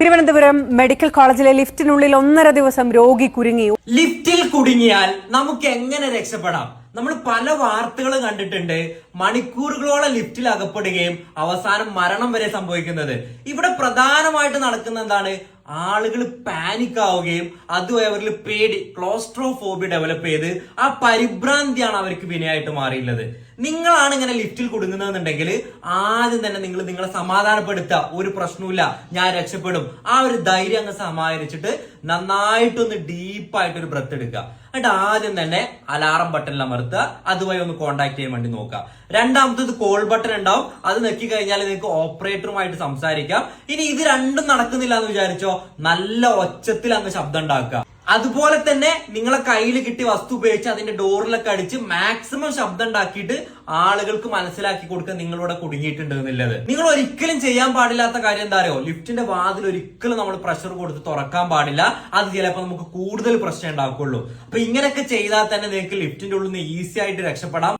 Thiruvananthapuram medical കോളേജിലെ ലിഫ്റ്റിനുള്ളിൽ ഒന്നര ദിവസം രോഗി കുരുങ്ങി. ലിഫ്റ്റിൽ കുടുങ്ങിയാൽ നമുക്ക് എങ്ങനെ രക്ഷപ്പെടാം? നമ്മൾ പല വാർത്തകളും കണ്ടിട്ടുണ്ട്. മണിക്കൂറുകളോളം ലിഫ്റ്റിൽ അകപ്പെടുകയും അവസാനം മരണം വരെ സംഭവിക്കുന്നത്. ഇവിടെ പ്രധാനമായിട്ട് നടക്കുന്ന എന്താണ്? ആളുകൾ പാനിക് ആവുകയും അതുവഴി അവരിൽ പേടി ക്ലോസ്ട്രോഫോബി ഡെവലപ്പ് ചെയ്ത് ആ പരിഭ്രാന്തിയാണ് അവർക്ക് വിനയായിട്ട് മാറിയുള്ളത് നിങ്ങളാണ് ഇങ്ങനെ ലിഫ്റ്റിൽ കുടുങ്ങുന്നതെന്നുണ്ടെങ്കിൽ ആദ്യം തന്നെ നിങ്ങൾ നിങ്ങളെ സമാധാനപ്പെടുത്തുക. ഒരു പ്രശ്നവുമില്ല. ഞാൻ രക്ഷപ്പെടും. ആ ഒരു ധൈര്യം അങ്ങ് സമാഹരിച്ചിട്ട് നന്നായിട്ടൊന്ന് ഡീപ്പായിട്ട് ഒരു ബ്രത്ത് എടുക്കുക. എന്നിട്ട് ആദ്യം തന്നെ അലാറം ബട്ടണിൽ അമർത്തുക അതുവഴി ഒന്ന് കോൺടാക്ട് ചെയ്യാൻ വേണ്ടി നോക്കുക. രണ്ടാമത്തത് കോൾ ബട്ടൺ ഉണ്ടാവും. അത് നെക്കി കഴിഞ്ഞാൽ നിങ്ങൾക്ക് ഓപ്പറേറ്ററുമായിട്ട് സംസാരിക്കാം. ഇനി ഇത് രണ്ടും നടക്കുന്നില്ല എന്ന് വിചാരിച്ചോ? നല്ല ഒച്ചത്തിൽ അങ്ങ് ശബ്ദം ഉണ്ടാക്കുക. അതുപോലെ തന്നെ നിങ്ങളെ കയ്യിൽ കിട്ടിയ വസ്തു ഉപയോഗിച്ച് അതിന്റെ ഡോറിലൊക്കെ അടിച്ച് മാക്സിമം ശബ്ദം ഉണ്ടാക്കിയിട്ട് ആളുകൾക്ക് മനസ്സിലാക്കി കൊടുക്കാൻ നിങ്ങളിവിടെ കുടുങ്ങിയിട്ടുണ്ട് എന്നുള്ളത്. നിങ്ങൾ ഒരിക്കലും ചെയ്യാൻ പാടില്ലാത്ത കാര്യം എന്താ അറിയോ? ലിഫ്റ്റിന്റെ വാതിൽ ഒരിക്കലും നമ്മൾ പ്രഷർ കൊടുത്ത് തുറക്കാൻ പാടില്ല. അത് ചിലപ്പോൾ നമുക്ക് കൂടുതൽ പ്രശ്നം ഉണ്ടാക്കുള്ളൂ അപ്പൊ ഇങ്ങനെയൊക്കെ ചെയ്താൽ തന്നെ നിങ്ങൾക്ക് ലിഫ്റ്റിന്റെ ഉള്ളിൽ നിന്ന് ഈസി ആയിട്ട് രക്ഷപ്പെടാം.